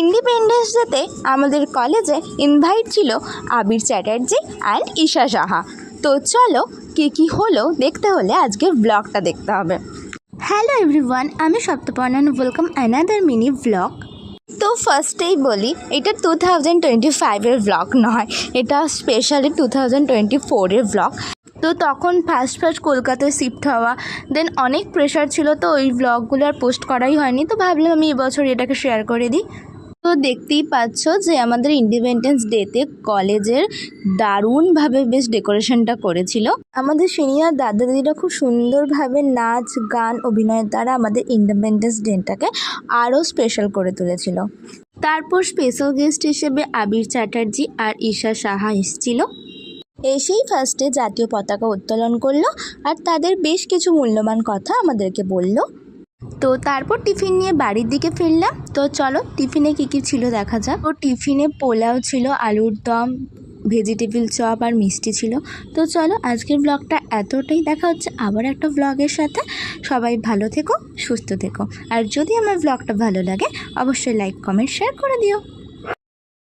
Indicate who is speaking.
Speaker 1: Independence ডেতে আমাদের কলেজে ইনভাইট ছিল আবির চ্যাটার্জি অ্যান্ড ঈশা সাহা। তো চলো কী কী হলো দেখতে হলে আজকে ব্লগটা দেখতে হবে। হ্যালো এভরিওয়ান আমি Saptaparnan welcome another mini blog তো ফার্স্টেই বলি, এটা টু থাউজেন্ড টোয়েন্টি ফাইভের ব্লগ নয়, এটা স্পেশালি টু থাউজেন্ড টোয়েন্টি ফোরের ব্লগ তো তখন ফার্স্ট ফার্স্ট কলকাতায় শিফট হওয়া দেন অনেক প্রেশার ছিল তো ওই ব্লগগুলো আর পোস্ট করাই হয়নি, তো ভাবলাম আমি এবছর এটাকে শেয়ার করে দিই। তো দেখতেই পাচ্ছ যে আমাদের ইন্ডিপেন্ডেন্স ডেতে কলেজের দারুণভাবে বেশ ডেকোরেশনটা করেছিল। আমাদের সিনিয়র দাদা দিদিরা খুব সুন্দরভাবে নাচ, গান অভিনয়ের দ্বারা আমাদের ইন্ডিপেন্ডেন্স ডেটাকে আরও স্পেশাল করে তুলেছিল। তারপর স্পেশাল গেস্ট হিসেবে আবির চ্যাটার্জি আর ঈশা সাহা এসেছিল। এসেই ফার্স্টে জাতীয় পতাকা উত্তোলন করল আর তাদের বেশ কিছু মূল্যবান কথা আমাদেরকে বলল। তো তারপর টিফিন নিয়ে বাড়ির দিকে ফিরলাম। তো চলো, টিফিনে কী কী ছিল দেখা যাক। ও টিফিনে পোলাও ছিল, আলুর দম, ভেজিটেবিল চপ আর মিষ্টি ছিল। তো চলো, আজকের ব্লগটা এতটাই। দেখা হচ্ছে আবার একটা ব্লগের সাথে। সবাই ভালো থেকো, সুস্থ থেকো। আর যদি আমার ব্লগটা ভালো লাগে, অবশ্যই লাইক কমেন্ট শেয়ার করে দিও।